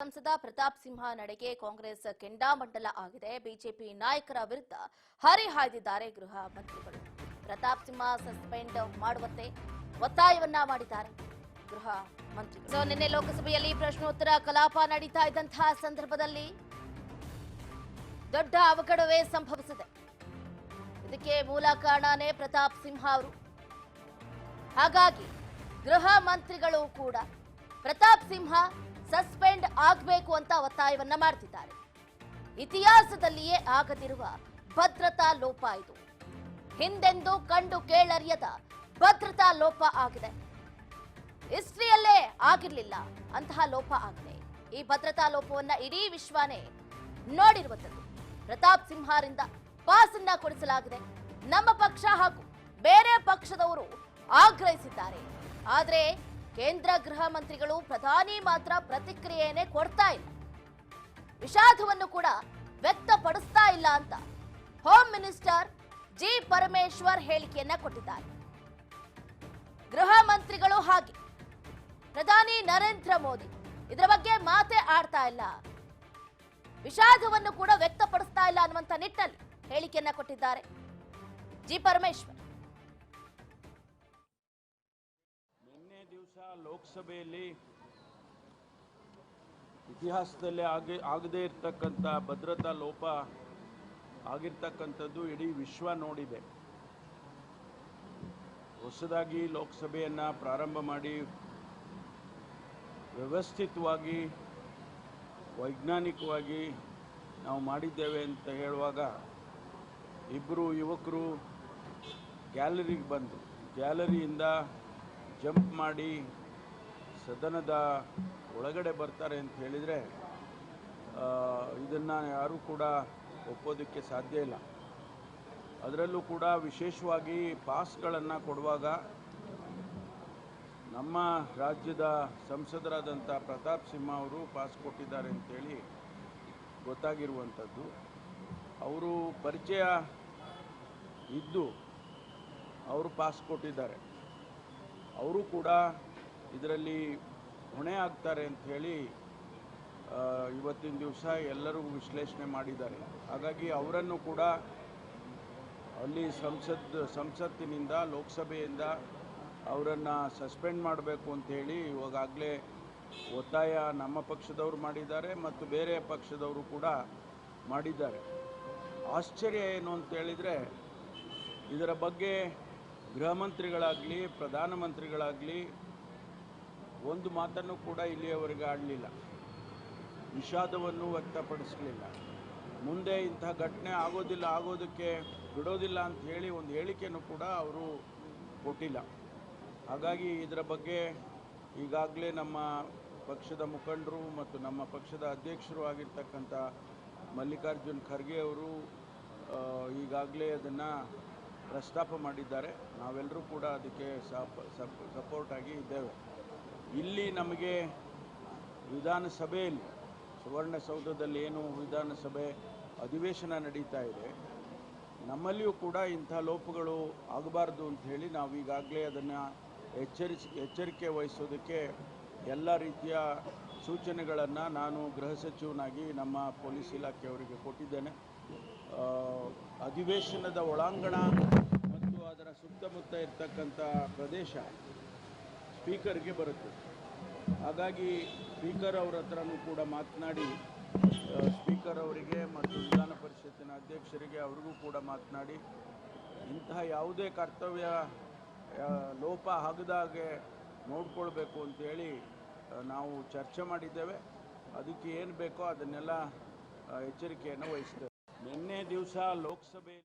ಸಂಸದ ಪ್ರತಾಪ್ ಸಿಂಹ ನಡೆಗೆ ಕಾಂಗ್ರೆಸ್ ಕೆಂಡಾಮಂಡಲ ಆಗಿದೆ. ಬಿಜೆಪಿ ನಾಯಕರ ವಿರುದ್ಧ ಹರಿಹಾಯ್ದಿದ್ದಾರೆ ಗೃಹ ಮಂತ್ರಿಗಳು. ಪ್ರತಾಪ್ ಸಿಂಹ ಸಸ್ಪೆಂಡ್ ಮಾಡುವಂತೆ ಒತ್ತಾಯವನ್ನ ಮಾಡಿದ್ದಾರೆ ಗೃಹ ಮಂತ್ರಿಗಳು. ಸೊ, ನಿನ್ನೆ ಲೋಕಸಭೆಯಲ್ಲಿ ಪ್ರಶ್ನೋತ್ತರ ಕಲಾಪ ನಡೀತಾ ಇದ್ದಂತಹ ಸಂದರ್ಭದಲ್ಲಿ ದೊಡ್ಡ ಅವಘಡವೇ ಸಂಭವಿಸಿದೆ. ಇದಕ್ಕೆ ಮೂಲ ಕಾರಣನೇ ಪ್ರತಾಪ್ ಸಿಂಹ ಅವರು. ಹಾಗಾಗಿ ಗೃಹ ಮಂತ್ರಿಗಳು ಕೂಡ ಪ್ರತಾಪ್ ಸಿಂಹ ಸಸ್ಪೆಂಡ್ ಆಗಬೇಕು ಅಂತ ಒತ್ತಾಯವನ್ನ ಮಾಡ್ತಿದ್ದಾರೆ. ಇತಿಹಾಸದಲ್ಲಿಯೇ ಆಗದಿರುವ ಭದ್ರತಾ ಲೋಪ ಇದು. ಹಿಂದೆಂದು ಕಂಡು ಕೇಳರಿಯದ ಭದ್ರತಾ ಲೋಪ ಆಗಿದೆ. ಹಿಸ್ಟ್ರಿಯಲ್ಲೇ ಆಗಿರ್ಲಿಲ್ಲ ಅಂತಹ ಲೋಪ ಆಗಿದೆ. ಈ ಭದ್ರತಾ ಲೋಪವನ್ನ ಇಡೀ ವಿಶ್ವನೇ ನೋಡಿರುವಂತದ್ದು ಪ್ರತಾಪ್ ಸಿಂಹರಿಂದ ಪಾಸನ್ನ ಕೊಡಿಸಲಾಗಿದೆ. ನಮ್ಮ ಪಕ್ಷ ಹಾಗೂ ಬೇರೆ ಪಕ್ಷದವರು ಆಗ್ರಹಿಸಿದ್ದಾರೆ. ಆದ್ರೆ ಕೇಂದ್ರ ಗೃಹ ಮಂತ್ರಿಗಳು ಪ್ರಧಾನಿ ಮಾತ್ರ ಪ್ರತಿಕ್ರಿಯೆಯನ್ನೇ ಕೊಡ್ತಾ ಇಲ್ಲ. ವಿಷಾದವನ್ನು ಕೂಡ ವ್ಯಕ್ತಪಡಿಸ್ತಾ ಇಲ್ಲ ಅಂತ ಹೋಮ್ ಮಿನಿಸ್ಟರ್ ಜಿ ಪರಮೇಶ್ವರ್ ಹೇಳಿಕೆಯನ್ನ ಕೊಟ್ಟಿದ್ದಾರೆ. ಗೃಹ ಮಂತ್ರಿಗಳು ಹಾಗೆ. ಪ್ರಧಾನಿ ನರೇಂದ್ರ ಮೋದಿ, ಇದರ ಬಗ್ಗೆ ಮಾತೇ ಆಡ್ತಾ ಇಲ್ಲ. ವಿಷಾದವನ್ನು ಕೂಡ ವ್ಯಕ್ತಪಡಿಸ್ತಾ ಇಲ್ಲ ಅನ್ನುವಂತ ನಿಟ್ಟಿನಲ್ಲಿ ಹೇಳಿಕೆಯನ್ನ ಕೊಟ್ಟಿದ್ದಾರೆ. ಜಿ ಪರಮೇಶ್ವರ್. ದಿವಸ ಲೋಕಸಭೆಯಲ್ಲಿ ಇತಿಹಾಸದಲ್ಲಿ ಆಗಿ, ಆಗದೇ ಇರತಕ್ಕಂಥ ಭದ್ರತಾ ಲೋಪ ಆಗಿರ್ತಕ್ಕಂಥದ್ದು ಇಡೀ ವಿಶ್ವ ನೋಡಿದೆ. ಹೊಸದಾಗಿ ಲೋಕಸಭೆಯನ್ನು ಪ್ರಾರಂಭ ಮಾಡಿ ವ್ಯವಸ್ಥಿತವಾಗಿ, ವೈಜ್ಞಾನಿಕವಾಗಿ ನಾವು ಮಾಡಿದ್ದೇವೆ ಅಂತ ಹೇಳುವಾಗ ಇಬ್ಬರು ಯುವಕರು ಗ್ಯಾಲರಿಗೆ ಬಂದು ಗ್ಯಾಲರಿಯಿಂದ ಜಂಪ್ ಮಾಡಿ ಸದನದ ಒಳಗಡೆ ಬರ್ತಾರೆ ಅಂತ ಹೇಳಿದರೆ ಇದನ್ನು ಯಾರೂ ಕೂಡ ಒಪ್ಪೋದಕ್ಕೆ ಸಾಧ್ಯ ಇಲ್ಲ. ಅದರಲ್ಲೂ ಕೂಡ ವಿಶೇಷವಾಗಿ ಪಾಸ್ಗಳನ್ನು ಕೊಡುವಾಗ ನಮ್ಮ ರಾಜ್ಯದ ಸಂಸದರಾದಂಥ ಪ್ರತಾಪ್ ಸಿಂಹ ಅವರು ಪಾಸ್ ಕೊಟ್ಟಿದ್ದಾರೆ ಅಂತೇಳಿ ಗೊತ್ತಾಗಿರುವಂಥದ್ದು. ಅವರು ಪರಿಚಯ ಇದ್ದು ಅವರು ಪಾಸ್ ಕೊಟ್ಟಿದ್ದಾರೆ. ಅವರು ಕೂಡ ಇದರಲ್ಲಿ ಹೊಣೆ ಆಗ್ತಾರೆ ಅಂತ ಹೇಳಿ ಇವತ್ತಿನ ದಿವಸ ಎಲ್ಲರೂ ವಿಶ್ಲೇಷಣೆ ಮಾಡಿದ್ದಾರೆ. ಹಾಗಾಗಿ ಅವರನ್ನು ಕೂಡ ಅಲ್ಲಿ ಸಂಸತ್ ಸಂಸತ್ತಿನಿಂದ, ಲೋಕಸಭೆಯಿಂದ ಅವರನ್ನು ಸಸ್ಪೆಂಡ್ ಮಾಡಬೇಕು ಅಂಥೇಳಿ ಇವಾಗಲೇ ಒತ್ತಾಯ ನಮ್ಮ ಪಕ್ಷದವರು ಮಾಡಿದ್ದಾರೆ ಮತ್ತು ಬೇರೆ ಪಕ್ಷದವರು ಕೂಡ ಮಾಡಿದ್ದಾರೆ. ಆಶ್ಚರ್ಯ ಏನು ಅಂತೇಳಿದರೆ ಇದರ ಬಗ್ಗೆ ಗೃಹ ಮಂತ್ರಿಗಳಾಗಲಿ ಪ್ರಧಾನಮಂತ್ರಿಗಳಾಗಲಿ ಒಂದು ಮಾತನ್ನು ಕೂಡ ಇಲ್ಲಿಯವರೆಗೆ ಆಡಲಿಲ್ಲ. ವಿಷಾದವನ್ನು ವ್ಯಕ್ತಪಡಿಸಲಿಲ್ಲ. ಮುಂದೆ ಇಂತಹ ಘಟನೆ ಆಗೋದಿಲ್ಲ, ಆಗೋದಕ್ಕೆ ಬಿಡೋದಿಲ್ಲ ಅಂತ ಹೇಳಿ ಒಂದು ಹೇಳಿಕೆಯನ್ನು ಕೂಡ ಅವರು ಕೊಟ್ಟಿಲ್ಲ. ಹಾಗಾಗಿ ಇದರ ಬಗ್ಗೆ ಈಗಾಗಲೇ ನಮ್ಮ ಪಕ್ಷದ ಮುಖಂಡರು ಮತ್ತು ನಮ್ಮ ಪಕ್ಷದ ಅಧ್ಯಕ್ಷರು ಆಗಿರ್ತಕ್ಕಂಥ ಮಲ್ಲಿಕಾರ್ಜುನ್ ಖರ್ಗೆ ಅವರು ಈಗಾಗಲೇ ಅದನ್ನು ಪ್ರಸ್ತಾಪ ಮಾಡಿದ್ದಾರೆ. ನಾವೆಲ್ಲರೂ ಕೂಡ ಅದಕ್ಕೆ ಸಪೋರ್ಟ್ ಆಗಿ ಇದ್ದೇವೆ. ಇಲ್ಲಿ ನಮಗೆ ವಿಧಾನಸಭೆಯಲ್ಲಿ, ಸುವರ್ಣಸೌಧದಲ್ಲಿ ಏನು ವಿಧಾನಸಭೆ ಅಧಿವೇಶನ ನಡೀತಾ ಇದೆ, ನಮ್ಮಲ್ಲಿಯೂ ಕೂಡ ಇಂಥ ಲೋಪಗಳು ಆಗಬಾರ್ದು ಅಂತ ಹೇಳಿ ನಾವು ಈಗಾಗಲೇ ಅದನ್ನು ಎಚ್ಚರಿಸಿ, ಎಚ್ಚರಿಕೆ ವಹಿಸೋದಕ್ಕೆ ಎಲ್ಲ ರೀತಿಯ ಸೂಚನೆಗಳನ್ನು ನಾನು ಗೃಹ ಸಚಿವನಾಗಿ ನಮ್ಮ ಪೊಲೀಸ್ ಇಲಾಖೆಯವರಿಗೆ ಕೊಟ್ಟಿದ್ದೇನೆ. ಅಧಿವೇಶನದ ಒಳಾಂಗಣ ಮತ್ತು ಅದರ ಸುತ್ತಮುತ್ತ ಇರ್ತಕ್ಕಂಥ ಪ್ರದೇಶ ಸ್ಪೀಕರ್ಗೆ ಬರುತ್ತೆ. ಹಾಗಾಗಿ ಸ್ಪೀಕರ್ ಅವರ ಹತ್ರನೂ ಕೂಡ ಮಾತನಾಡಿ ಸ್ಪೀಕರ್ ಅವರಿಗೆ ಮತ್ತು ವಿಧಾನ ಪರಿಷತ್ತಿನ ಅಧ್ಯಕ್ಷರಿಗೆ ಅವ್ರಿಗೂ ಕೂಡ ಮಾತನಾಡಿ, ಇಂತಹ ಯಾವುದೇ ಕರ್ತವ್ಯ ಲೋಪ ಆಗದಾಗೆ ನೋಡ್ಕೊಳ್ಬೇಕು ಅಂತೇಳಿ ನಾವು ಚರ್ಚೆ ಮಾಡಿದ್ದೇವೆ. ಅದಕ್ಕೆ ಏನು ಬೇಕೋ ಅದನ್ನೆಲ್ಲ ಎಚ್ಚರಿಕೆಯನ್ನು ವಹಿಸ್ತೇವೆ. ನಿನ್ನೆ ದಿವಸ ಲೋಕಸಭೆ